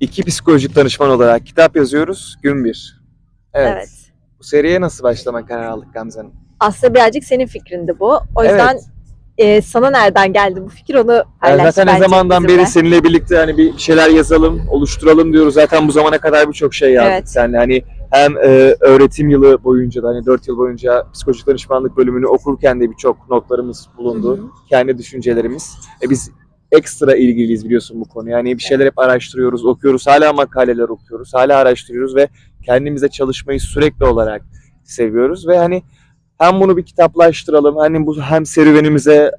İki psikolojik danışman olarak kitap yazıyoruz. Gün bir. Evet. Evet. Bu seriye nasıl başlama kararı aldık Gamze Hanım? Aslında birazcık senin fikrindi bu. O yüzden Evet. e, sana nereden geldi bu fikir onu Yani paylaş zaten ne zamandan bizimle. beri seninle birlikte hani bir şeyler yazalım, oluşturalım diyoruz. Zaten bu zamana kadar birçok şey yazdık Evet. seninle. Hani hem e, öğretim yılı boyunca da hani 4 yıl boyunca psikolojik danışmanlık bölümünü okurken de birçok notlarımız bulundu. Hı hı. Kendi düşüncelerimiz. E biz ekstra ilgiliyiz biliyorsun bu konuya. Yani bir şeyler hep araştırıyoruz, okuyoruz. Hala makaleler okuyoruz, hala araştırıyoruz ve kendimize çalışmayı sürekli olarak seviyoruz ve hani hem bunu bir kitaplaştıralım, hani bu hem serüvenimize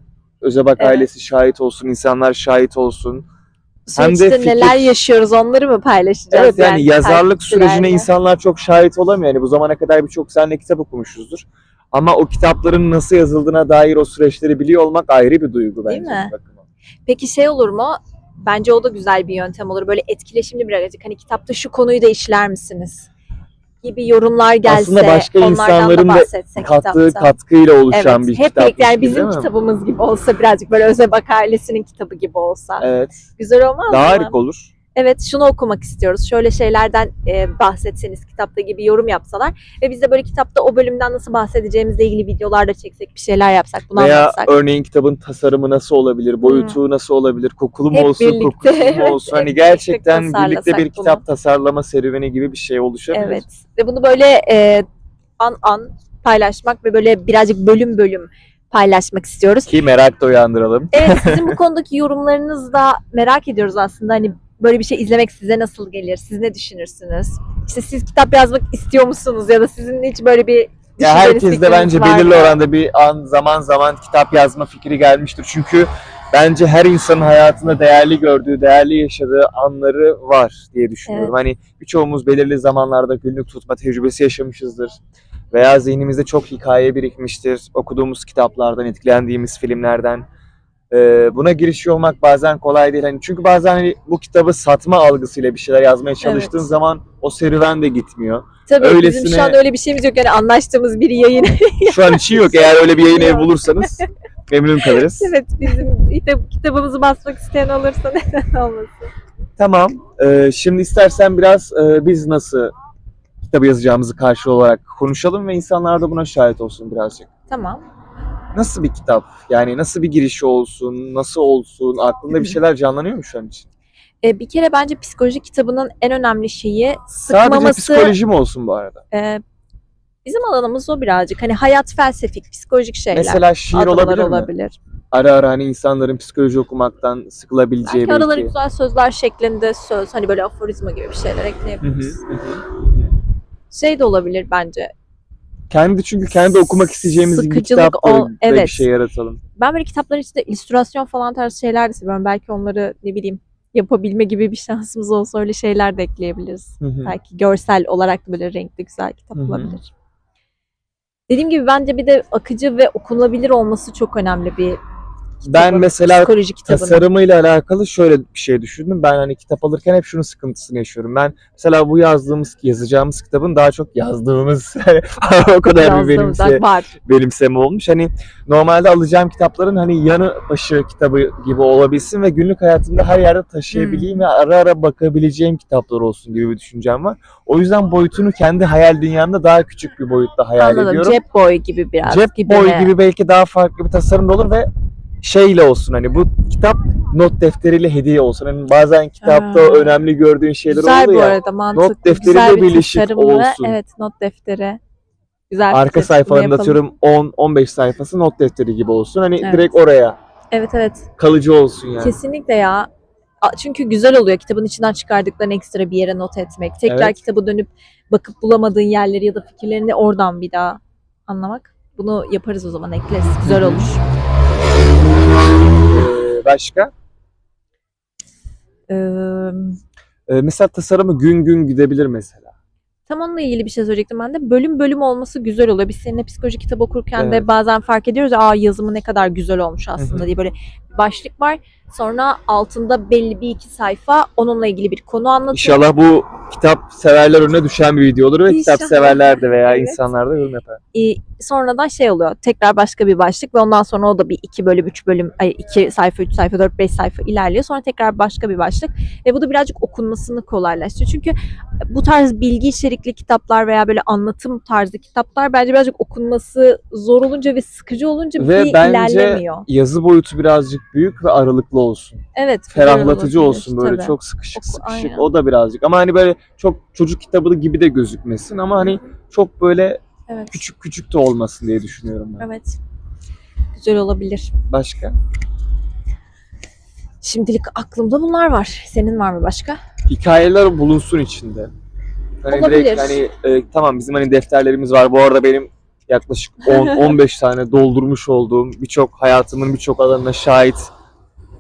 Özebak Evet. ailesi şahit olsun, insanlar şahit olsun. Bu Hem de fikir- neler yaşıyoruz onları mı paylaşacağız? Evet yani yazarlık sürecine takipçilerle? insanlar çok şahit olamıyor. Yani bu zamana kadar birçok seninle kitap okumuşuzdur. Ama o kitapların nasıl yazıldığına dair o süreçleri biliyor olmak ayrı bir duygu Değil bence. mi? bir bakıma. Peki şey olur mu? Bence o da güzel bir yöntem olur. Böyle etkileşimli birazcık. Hani kitapta şu konuyu da işler misiniz? Gibi yorumlar gelse, Aslında başka insanların da da Kattığı kitapta. katkıyla oluşan evet, bir hep kitap. birlikte yani bizim kitabımız gibi olsa birazcık böyle Özebak ailesinin kitabı gibi olsa. Evet. Güzel olmaz Daha mı? harika olur. Evet şunu okumak istiyoruz. Şöyle şeylerden e, bahsetseniz kitapta gibi yorum yapsalar ve biz de böyle kitapta o bölümden nasıl bahsedeceğimizle ilgili videolar da çeksek, bir şeyler yapsak, bunu Veya anlatsak. örneğin kitabın tasarımı nasıl olabilir, boyutu nasıl olabilir, kokulu mu Hep olsun, birlikte, kokusuz mu olsun. Hani birlikte gerçekten birlikte tasarlasak bir bunu. kitap tasarlama serüveni gibi bir şey oluşabilir. Evet. Ve bunu böyle e, an an paylaşmak ve böyle birazcık bölüm bölüm paylaşmak istiyoruz. Ki merak da uyandıralım. Evet sizin bu konudaki yorumlarınızı da merak ediyoruz aslında. Hani böyle bir şey izlemek size nasıl gelir? Siz ne düşünürsünüz? İşte siz kitap yazmak istiyor musunuz ya da sizin hiç böyle bir Ya herkes de bence var belirli oranda bir an zaman zaman kitap yazma fikri gelmiştir. Çünkü bence her insanın hayatında değerli gördüğü, değerli yaşadığı anları var diye düşünüyorum. Hani birçoğumuz belirli zamanlarda günlük tutma tecrübesi yaşamışızdır. Veya zihnimizde çok hikaye birikmiştir. Okuduğumuz kitaplardan, etkilendiğimiz filmlerden. Ee, buna girişiyor olmak bazen kolay değil. Hani çünkü bazen hani bu kitabı satma algısıyla bir şeyler yazmaya çalıştığın Evet. zaman o serüven de gitmiyor. Tabii bizim öylesine- şu an öyle bir şeyimiz yok. Yani anlaştığımız bir yayın. Şu an için yok. Eğer öyle bir yayın evi bulursanız memnun kalırız. evet bizim kitap, kitabımızı basmak isteyen olursa neden olmasın. Tamam. Ee, şimdi istersen biraz e, biz nasıl kitabı yazacağımızı karşı olarak konuşalım ve insanlar da buna şahit olsun birazcık. Tamam. Nasıl bir kitap? Yani nasıl bir girişi olsun? Nasıl olsun? Aklında bir şeyler canlanıyor mu şu an için? Ee, bir kere bence psikoloji kitabının en önemli şeyi Sadece sıkmaması. psikoloji mi olsun bu arada? Ee, bizim alanımız o birazcık. Hani hayat felsefik, psikolojik şeyler. Mesela şiir olabilir mi? olabilir. Ara ara hani insanların psikoloji okumaktan sıkılabileceği Belki araları güzel sözler şeklinde söz. Hani böyle aforizma gibi bir şeyler hı, ekleyebiliriz. hı hı. Şey de olabilir bence. Kendi çünkü kendi okumak isteyeceğimiz bir Sıkıcılık kitap da ol- bir evet. şey yaratalım. Ben böyle kitapların içinde illüstrasyon falan tarzı şeyler de seviyorum. Belki onları ne bileyim yapabilme gibi bir şansımız olsa öyle şeyler de ekleyebiliriz. Hı hı. Belki görsel olarak da böyle renkli güzel kitap Hı hı. olabilir. Dediğim gibi bence bir de akıcı ve okunabilir olması çok önemli bir Ben kitabın, mesela psikoloji kitabının. tasarımıyla alakalı şöyle bir şey düşündüm. Ben hani kitap alırken hep şunun sıkıntısını yaşıyorum. Ben mesela bu yazdığımız, yazacağımız kitabın daha çok yazdığımız o kadar bir Yazdığımızda benimse, var. benimseme olmuş. Hani normalde alacağım kitapların hani yanı başı kitabı gibi olabilsin ve günlük hayatımda her yerde taşıyabileyim Hmm. ve ara ara bakabileceğim kitaplar olsun gibi bir düşüncem var. O yüzden boyutunu kendi hayal dünyamda daha küçük bir boyutta hayal Anladım. ediyorum. Cep boy gibi biraz. Cep gibi boy mi? gibi belki daha farklı bir tasarımda olur ve şeyle olsun hani bu kitap not defteriyle hediye olsun. Hani bazen kitapta Ha. önemli gördüğün şeyler Güzel oluyor ya. arada mantıklı. Not defteriyle bir birleşik olsun. Evet not defteri. Güzel Arka sayfalarında atıyorum 10-15 sayfası not defteri gibi olsun. Hani Evet. direkt oraya Evet evet. kalıcı olsun yani. Kesinlikle ya. Çünkü güzel oluyor kitabın içinden çıkardıklarını ekstra bir yere not etmek. Tekrar Evet. kitabı dönüp bakıp bulamadığın yerleri ya da fikirlerini oradan bir daha anlamak. Bunu yaparız o zaman ekleriz. Güzel olur. Başka? Ee, Ee, mesela tasarımı gün gün gidebilir mesela. tam onunla ilgili bir şey söyleyecektim ben de. Bölüm bölüm olması güzel oluyor. Biz seninle psikoloji kitabı okurken de Evet. bazen fark ediyoruz. Aa yazımı ne kadar güzel olmuş aslında diye böyle başlık var. Sonra altında belli bir iki sayfa onunla ilgili bir konu anlatıyor. İnşallah bu kitap severler önüne düşen bir video olur ve kitap İnşallah. severler de veya Evet. insanlar da yorum yapar. Ee, sonradan şey oluyor. Tekrar başka bir başlık ve ondan sonra o da bir iki bölüm, üç bölüm, ay, iki sayfa, üç sayfa, dört, beş sayfa ilerliyor. Sonra tekrar başka bir başlık ve bu da birazcık okunmasını kolaylaştırıyor. Çünkü bu tarz bilgi içerikli kitaplar veya böyle anlatım tarzı kitaplar bence birazcık okunması zor olunca ve sıkıcı olunca Ve bir bence ilerlemiyor. yazı boyutu birazcık büyük ve aralıklı olsun. Evet. Ferahlatıcı olsun böyle tabii. çok sıkışık Oku- sıkışık. aynen. O da birazcık ama hani böyle çok çocuk kitabı gibi de gözükmesin ama hani çok böyle Evet. küçük küçük de olmasın diye düşünüyorum ben. Evet. Güzel olabilir. Başka? Şimdilik aklımda bunlar var. Senin var mı başka? Hikayeler bulunsun içinde. Hani Olabilir. direkt hani e, tamam bizim hani defterlerimiz var. Bu arada benim yaklaşık 10-15 tane doldurmuş olduğum birçok hayatımın birçok alanına şahit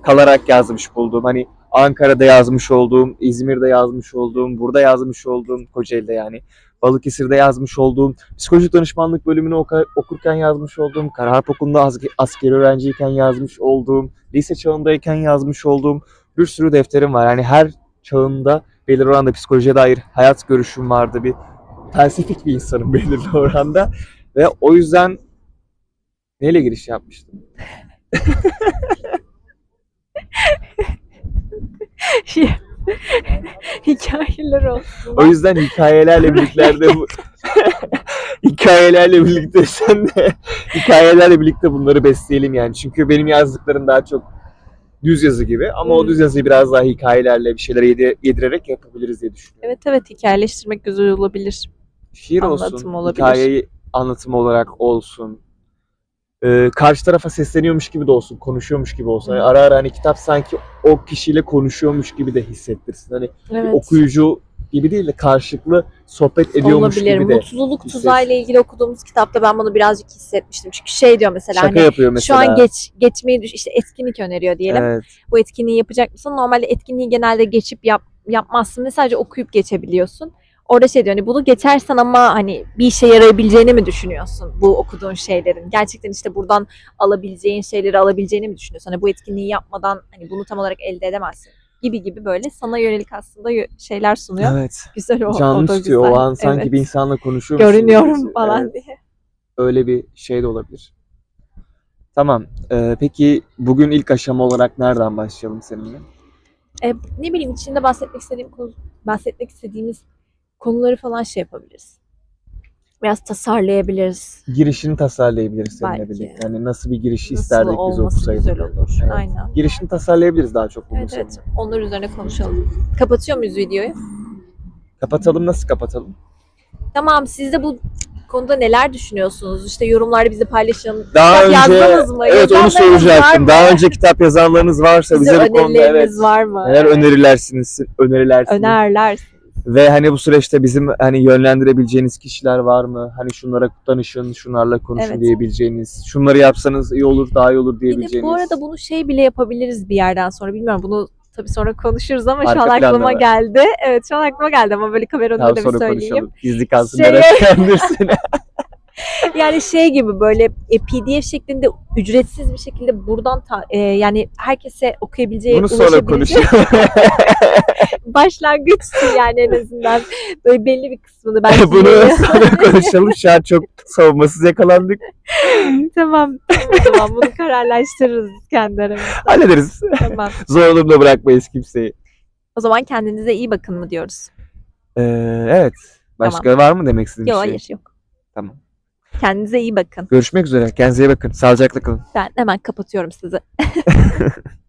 kalarak yazmış bulduğum hani Ankara'da yazmış olduğum, İzmir'de yazmış olduğum, burada yazmış olduğum, Kocaeli'de yani Balıkesir'de yazmış olduğum, psikolojik danışmanlık bölümünü okurken yazmış olduğum, Karaharp Okulu'nda as- askeri öğrenciyken yazmış olduğum, lise çağındayken yazmış olduğum bir sürü defterim var. Yani her çağında belirli oranda psikolojiye dair hayat görüşüm vardı. Bir felsefik bir insanım belirli oranda. Ve o yüzden neyle giriş yapmıştım? Hikayeler olsun. O yüzden hikayelerle birlikte bu hikayelerle birlikte sen de hikayelerle birlikte bunları besleyelim yani. Çünkü benim yazdıklarım daha çok düz yazı gibi ama o Hmm. düz yazıyı biraz daha hikayelerle bir şeyler yedi- yedirerek yapabiliriz diye düşünüyorum. Evet evet hikayeleştirmek güzel olabilir. Şiir Anlatım olsun, olabilir. hikayeyi anlatım olarak olsun. Ee, karşı tarafa sesleniyormuş gibi de olsun, konuşuyormuş gibi olsun. Hı. ara ara hani kitap sanki o kişiyle konuşuyormuş gibi de hissettirsin. Hani Evet. okuyucu gibi değil de karşılıklı sohbet ediyormuş olabilir. gibi de. Mutluluk tuzağı ile ilgili okuduğumuz kitapta ben bunu birazcık hissetmiştim. Çünkü şey diyor mesela Şaka hani yapıyor şu mesela. an geç geçmeyi düş işte etkinlik öneriyor diyelim. Evet. Bu etkinliği yapacak mısın? Normalde etkinliği genelde geçip yap yapmazsın ve sadece okuyup geçebiliyorsun. Orada şey diyor hani bunu geçersen ama hani bir işe yarayabileceğini mi düşünüyorsun bu okuduğun şeylerin? Gerçekten işte buradan alabileceğin şeyleri alabileceğini mi düşünüyorsun? Hani bu etkinliği yapmadan hani bunu tam olarak elde edemezsin gibi gibi böyle sana yönelik aslında şeyler sunuyor. Evet. Güzel o. Canlı o tutuyor güzel. o an sanki Evet. bir insanla konuşuyormuş. gibi görünüyorum hissediyor. falan Evet, diye. öyle bir şey de olabilir. Tamam. Ee, peki bugün ilk aşama olarak nereden başlayalım seninle? E, ne bileyim içinde bahsetmek istediğim bahsetmek istediğimiz konuları falan şey yapabiliriz. Biraz tasarlayabiliriz. Girişini tasarlayabiliriz seninle Belki. birlikte. Yani nasıl bir giriş Nasıl isterdik biz olması okusaydık. güzel olur. Evet. Aynen. Girişini tasarlayabiliriz daha çok Evet seninle. evet. Onlar üzerine konuşalım. Kapatıyor muyuz videoyu? Kapatalım nasıl kapatalım? Tamam siz de bu konuda neler düşünüyorsunuz? İşte yorumlarda bizi paylaşın. Daha Kitap önce yazdınız mı? evet onu Yazanlarınız var soracaktım. mı? Daha önce kitap yazanlarınız varsa Bize bize bu konuda evet var mı? neler Evet. önerilersiniz, önerilersiniz. Önerler. Ve hani bu süreçte bizim hani yönlendirebileceğiniz kişiler var mı? Hani şunlara danışın, şunlarla konuşun Evet. diyebileceğiniz. Şunları yapsanız iyi olur, daha iyi olur Bir diyebileceğiniz. de bu arada bunu şey bile yapabiliriz bir yerden sonra. Bilmiyorum bunu tabii sonra konuşuruz ama Arka şu an planda aklıma mı? geldi. Evet şu an aklıma geldi ama böyle kameranın Daha önünde bir sonra söyleyeyim. konuşalım. Gizli kalsın Şey- edendirsin. Yani şey gibi böyle e, PDF şeklinde ücretsiz bir şekilde buradan ta- e, yani herkese okuyabileceği, Bunu sonra ulaşabileceği başlangıç yani en azından böyle belli bir kısmını ben Bunu sonra konuşalım. Şu an çok savunmasız yakalandık. tamam. tamam bunu kararlaştırırız kendi aramızda. Hallederiz. Tamam. Zor durumda bırakmayız kimseyi. O zaman kendinize iyi bakın mı diyoruz? Ee, evet. Başka var mı demek istediğin Yok bir şey? hayır yok. Tamam. Kendinize iyi bakın. Görüşmek üzere. Kendinize iyi bakın. Sağlıcakla kalın. Ben hemen kapatıyorum sizi.